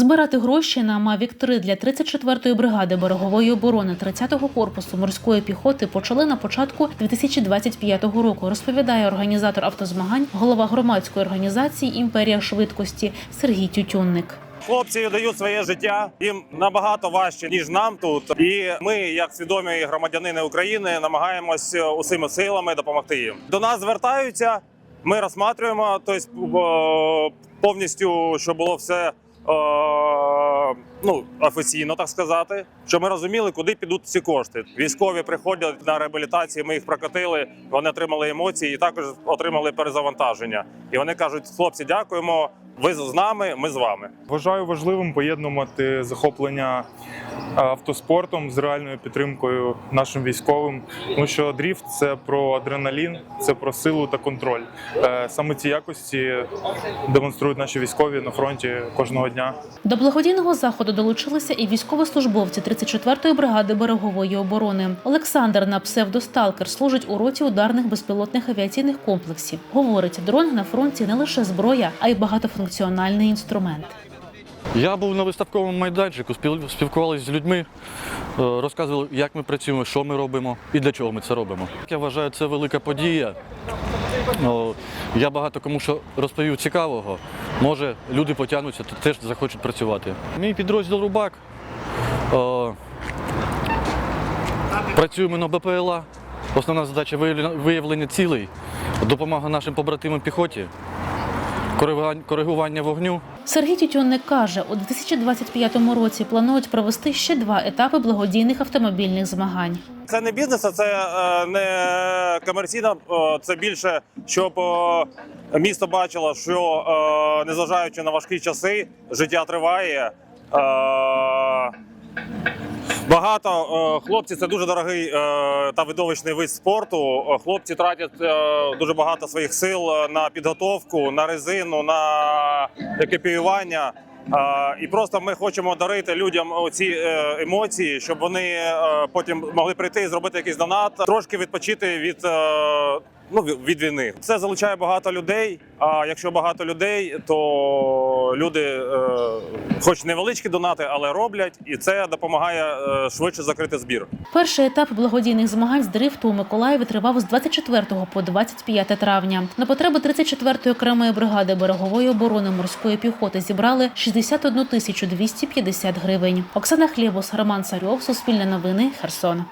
Збирати гроші на Мавік 3 для 34-ї бригади берегової оборони 30-го корпусу морської піхоти почали на початку 2025 року. Розповідає організатор автозмагань, голова громадської організації Імперія швидкості Сергій Тютюнник. Хлопці дають своє життя. Їм набагато важче ніж нам тут. І ми, як свідомі громадянини України, намагаємось усіма силами допомогти їм. До нас звертаються. Ми розсматриваємо, тобто е, повністю, щоб було все ну офіційно, так сказати, що ми розуміли, куди підуть ці кошти. Військові приходять на реабілітацію. Ми їх прокатили. Вони отримали емоції і також отримали перезавантаження. І вони кажуть: хлопці, дякуємо. Ви з нами, ми з вами. Вважаю важливим поєднувати захоплення е, автоспортом з реальною підтримкою нашим військовим, тому що дріфт це про адреналін, це про силу та контроль. Е, Саме ці якості демонструють наші військові на фронті кожного дня. До благодійного заходу долучилися і військовослужбовці 34-ї бригади берегової оборони. Олександр на псевдосталкер служить у роті ударних безпілотних авіаційних комплексів. Говорить, дрон на фронті не лише зброя, а й багатофункціональний інструмент. Я був на виставковому майданчику, спілкувалися з людьми, е, розказували, як ми працюємо, що ми робимо і для чого ми це робимо. Я вважаю, це велика подія. Я багато кому що розповів цікавого. Може, люди потягнуться, то теж захочуть працювати. Мій підрозділ Рубак. Працюємо на БПЛА. Основна задача виявлення цілей, допомога нашим побратимам піхоті, коригування вогню. Сергій Тютюнник каже, у 2025 році планують провести ще два етапи благодійних автомобільних змагань. Це не бізнес, а це е, не комерційно. е, Це більше, щоб е, місто бачило, що незважаючи на важкі часи, життя триває. Багато е, хлопці це дуже дорогий е, та видовищний вид спорту. Е, Хлопці тратять дуже багато своїх сил на підготовку, на резину, на екіпіювання. І просто ми хочемо дарити людям ці емоції, щоб вони потім могли прийти і зробити якийсь донат, трошки відпочити від. Ну, від війни це залучає багато людей. А якщо багато людей, то люди, е, хоч невеличкі донати, але роблять, і це допомагає е, швидше закрити збір. Перший етап благодійних змагань з дрифту у Миколаєві тривав з 24 по 25 травня. На потреби 34-ї окремої бригади берегової оборони морської піхоти зібрали 61 тисячу 250 гривень. Оксана Хлєбус, Роман Царьов, Суспільне новини, Херсон.